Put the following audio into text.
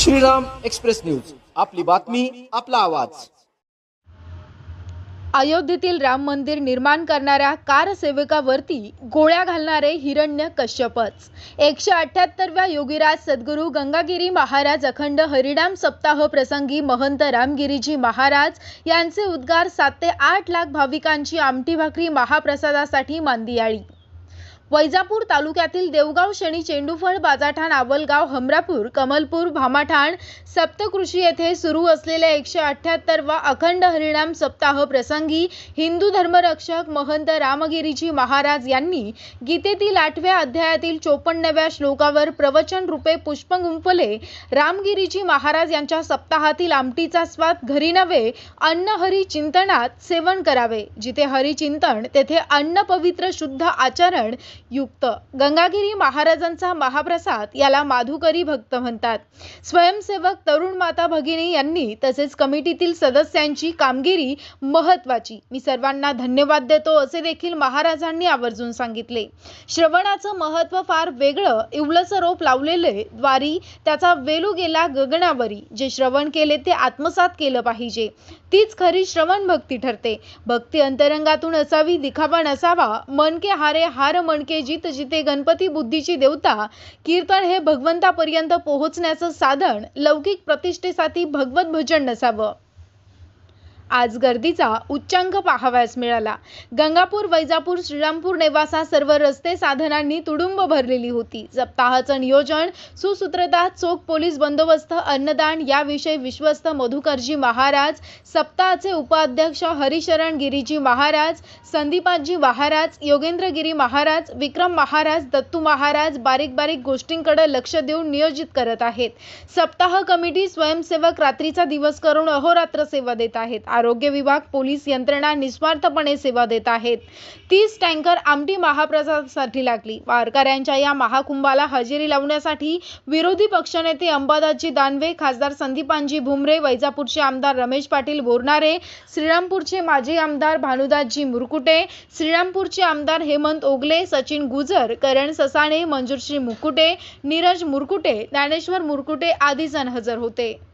Shriram express news. आपली बातमी आपला आवाज. अयोध्येतील राम मंदिर निर्माण करणाऱ्या कारसेवकावरती गोळ्या घालणारे हिरण्य कश्यपच. एकशे अठ्ठ्याहत्तरव्या योगीराज सद्गुरू गंगागिरी महाराज अखंड हरिणाम सप्ताह प्रसंगी महंत रामगिरीजी महाराज यांचे उद्गार सात ते आठ लाख भाविकांची आमटी भाकरी महाप्रसादासाठी मांदियाळी. वैजापूर तालुक्यातील देवगाव शनी चेंडूफळ बाजाठाण आवलगाव हमरापूर कमलपूर भामाठाण सप्तकृषी येथे सुरू असलेल्या एकशे अठ्ठ्याहत्तरवा अखंड हरिणाम सप्ताह प्रसंगी हिंदू धर्मरक्षक महंत रामगिरीजी महाराज यांनी गीतेतील आठव्या अध्यायातील चोपन्नव्या श्लोकावर प्रवचन रूपे पुष्प गुंफले रामगिरीजी महाराज यांच्या सप्ताहातील आमटीचा स्वाद घरी नव्हे अन्न हरी चिंतनात सेवन करावे. जिथे हरिचिंतन तेथे अन्न पवित्र शुद्ध आचरण युक्त. गंगागिरी महाराजांचा महाप्रसाद याला माधुकरी भक्त म्हणतात. स्वयंसेवक तरुण माता भगिनी यांनी तसेच कमिटीतील सदस्यांची कामगिरी महत्वाची मी सर्वांना धन्यवाद देतो असे देखील महाराजांनी आवर्जून सांगितले. श्रवणाचं महत्त्व फार वेगळं इवलस रोप लावलेले द्वारी त्याचा वेलू गेला गगनावरी. जे श्रवण केले ते आत्मसात केलं पाहिजे. तीच खरी श्रवण भक्ती ठरते. भक्ती अंतरंगातून असावी दिखावा नसावा मनके हारे हार मनके जित जिते गणपती बुद्धीची देवता कीर्तन हे भगवंतापर्यंत पोहोचण्याचं साधन लौकिक प्रतिष्ठेसाठी भगवत भजन नसावं. आज गर्दीचा उच्चांक पाहावयास मिळाला. गंगापूर वैजापूर श्रीरामपूर नेवासा सर्व रस्ते साधनांनी तुडुंब भरलेली होती. सप्ताहाचं नियोजन सुसूत्रता चोख पोलीस बंदोबस्त अन्नदान याविषयी विश्वस्त मधुकरजी महाराज सप्ताहाचे उपाध्यक्ष हरिशरण गिरीजी महाराज संदीपाजी महाराज योगेंद्रगिरी महाराज विक्रम महाराज दत्तू महाराज बारीक बारीक गोष्टींकडे लक्ष देऊन नियोजित करत आहेत. सप्ताह कमिटी स्वयंसेवक रात्रीचा दिवस करून अहोरात्र सेवा देत आहेत. आरोग्य विभाग पोलीस यंत्रणा निस्वार्थपणे सेवा देत आहेत. तीस टँकर आमटी महाप्रसादासाठी लागली. वारकऱ्यांच्या या महाकुंभाला हजेरी लावण्यासाठी विरोधी पक्षनेते अंबादासजी दानवे खासदार संदीपांजी भुमरे वैजापूरचे आमदार रमेश पाटील बोरणारे श्रीरामपूरचे माजी आमदार भानुदासजी मुरकुटे श्रीरामपूरचे आमदार हेमंत ओगले सचिन गुजर करण ससाणे मंजूरश्री मुकुटे नीरज मुरकुटे ज्ञानेश्वर मुरकुटे आदी जण हजर होते.